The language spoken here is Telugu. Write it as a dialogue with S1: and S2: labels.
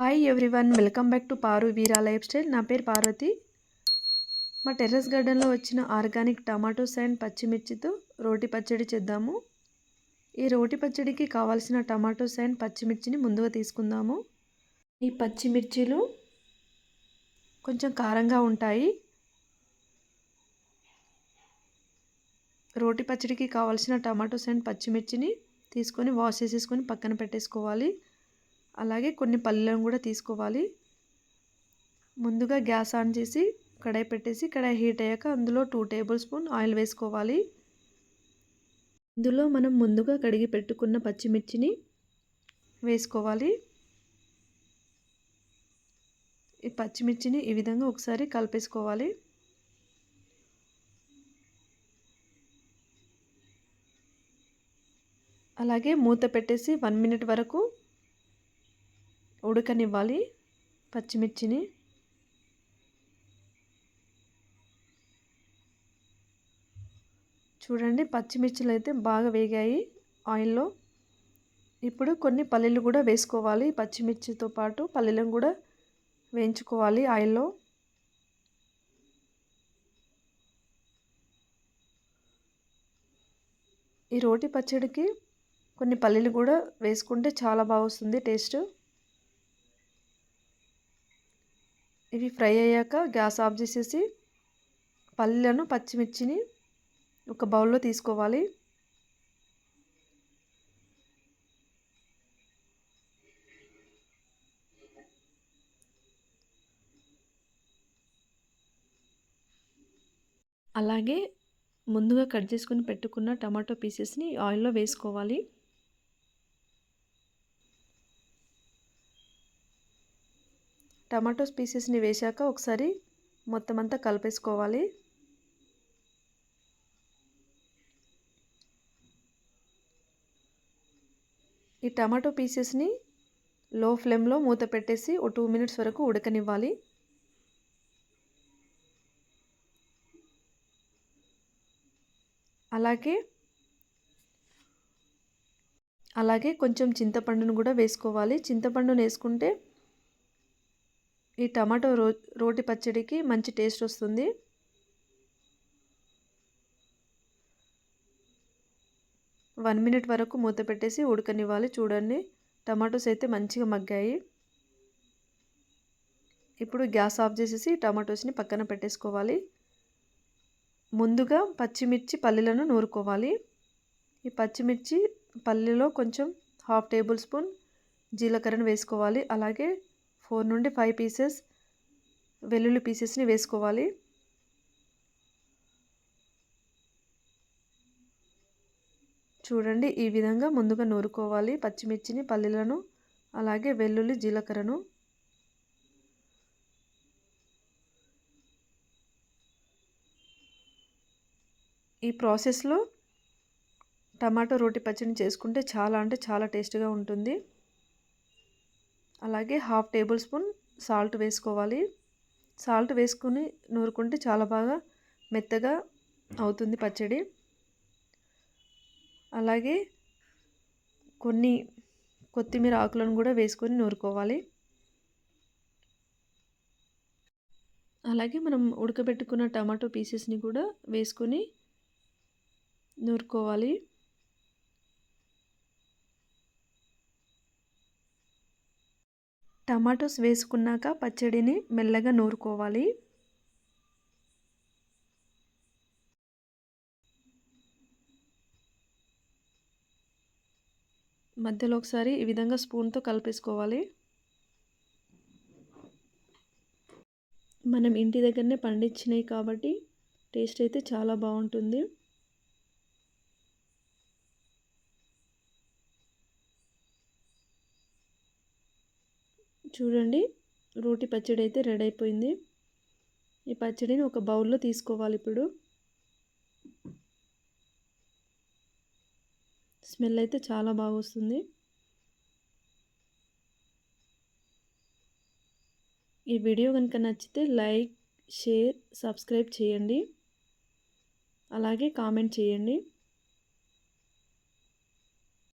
S1: Hi everyone welcome back to Paru Veera lifestyle నా పేరు పార్వతి. మా టెర్రస్ గార్డెన్లో వచ్చిన ఆర్గానిక్ టమాటోస్ అండ్ పచ్చిమిర్చితో రోటి పచ్చడి చేద్దాము. ఈ రోటి పచ్చడికి కావాల్సిన టమాటోస్ అండ్ పచ్చిమిర్చిని ముందుగా తీసుకుందాము. ఈ పచ్చిమిర్చిలు కొంచెం కారంగా ఉంటాయి. రోటి పచ్చడికి కావాల్సిన టమాటోస్ అండ్ పచ్చిమిర్చిని తీసుకొని వాష్ చేసేసుకొని పక్కన పెట్టేసుకోవాలి. అలాగే కొన్ని పల్లెలను కూడా తీసుకోవాలి. ముందుగా గ్యాస్ ఆన్ చేసి కడాయి పెట్టేసి కడాయి హీట్ అయ్యాక అందులో టూ టేబుల్ స్పూన్ ఆయిల్ వేసుకోవాలి. ఇందులో మనం ముందుగా కడిగి పెట్టుకున్న పచ్చిమిర్చిని వేసుకోవాలి. ఈ పచ్చిమిర్చిని ఈ విధంగా ఒకసారి కలిపేసుకోవాలి. అలాగే మూత పెట్టేసి వన్ మినిట్ వరకు ఉడకనివ్వాలి పచ్చిమిర్చిని. చూడండి పచ్చిమిర్చిలు అయితే బాగా వేగాయి ఆయిల్లో. ఇప్పుడు కొన్ని పల్లీలు కూడా వేసుకోవాలి. పచ్చిమిర్చితో పాటు పల్లీలను కూడా వేయించుకోవాలి ఆయిల్లో. ఈ రోటి పచ్చడికి కొన్ని పల్లీలు కూడా వేసుకుంటే చాలా బాగా వస్తుంది టేస్ట్. ఇవి ఫ్రై అయ్యాక గ్యాస్ ఆఫ్ చేసేసి పల్లెలను పచ్చిమిర్చిని ఒక బౌల్లో తీసుకోవాలి. అలాగే ముందుగా కట్ చేసుకుని పెట్టుకున్న టమాటో పీసెస్ని ఆయిల్లో వేసుకోవాలి. టమాటోస్ పీసెస్ని వేశాక ఒకసారి మొత్తం అంతా కలిపేసుకోవాలి. ఈ టమాటో పీసెస్ని లో ఫ్లేమ్లో మూత పెట్టేసి ఓ టూ మినిట్స్ వరకు ఉడకనివ్వాలి. అలాగే అలాగే కొంచెం చింతపండును కూడా వేసుకోవాలి. చింతపండును వేసుకుంటే ఈ టమాటో రో రోటి పచ్చడికి మంచి టేస్ట్ వస్తుంది. వన్ మినిట్ వరకు మూత పెట్టేసి ఉడకనివ్వాలి. చూడండి టమాటోస్ అయితే మంచిగా మగ్గాయి. ఇప్పుడు గ్యాస్ ఆఫ్ చేసేసి టమాటోస్ని పక్కన పెట్టేసుకోవాలి. ముందుగా పచ్చిమిర్చి పల్లీలను నూరుకోవాలి. ఈ పచ్చిమిర్చి పల్లీలో కొంచెం హాఫ్ టేబుల్ స్పూన్ జీలకర్రను వేసుకోవాలి. అలాగే ఫోర్ నుండి ఫైవ్ పీసెస్ వెల్లుల్లి పీసెస్ని వేసుకోవాలి. చూడండి ఈ విధంగా ముందుగా నూరుకోవాలి. పచ్చిమిర్చిని పల్లీలను అలాగే వెల్లుల్లి జీలకర్రను. ఈ ప్రాసెస్లో టమాటో రోటి పచ్చడిని చేసుకుంటే చాలా అంటే చాలా టేస్ట్గా ఉంటుంది. అలాగే హాఫ్ టేబుల్ స్పూన్ సాల్ట్ వేసుకోవాలి. సాల్ట్ వేసుకుని నూరుకుంటే చాలా బాగా మెత్తగా అవుతుంది పచ్చడి. అలాగే కొన్ని కొత్తిమీర ఆకులను కూడా వేసుకొని నూరుకోవాలి. అలాగే మనం ఉడకబెట్టుకున్న టమాటో పీసెస్ని కూడా వేసుకొని నూరుకోవాలి. టమాటోస్ వేసుకున్నాక పచ్చడిని మెల్లగా నూరుకోవాలి. మధ్యలో ఒకసారి ఈ విధంగా స్పూన్తో కలిపేసుకోవాలి. మనం ఇంటి దగ్గరనే పండించినాయి కాబట్టి టేస్ట్ అయితే చాలా బాగుంటుంది. చూడండి రోటి పచ్చడి అయితే రెడీ అయిపోయింది. ఈ పచ్చడిని ఒక బౌల్లో తీసుకోవాలి ఇప్పుడు. స్మెల్ అయితే చాలా బాగా వస్తుంది. ఈ వీడియో కనుక నచ్చితే లైక్ షేర్ సబ్స్క్రైబ్ చేయండి. అలాగే కామెంట్ చేయండి.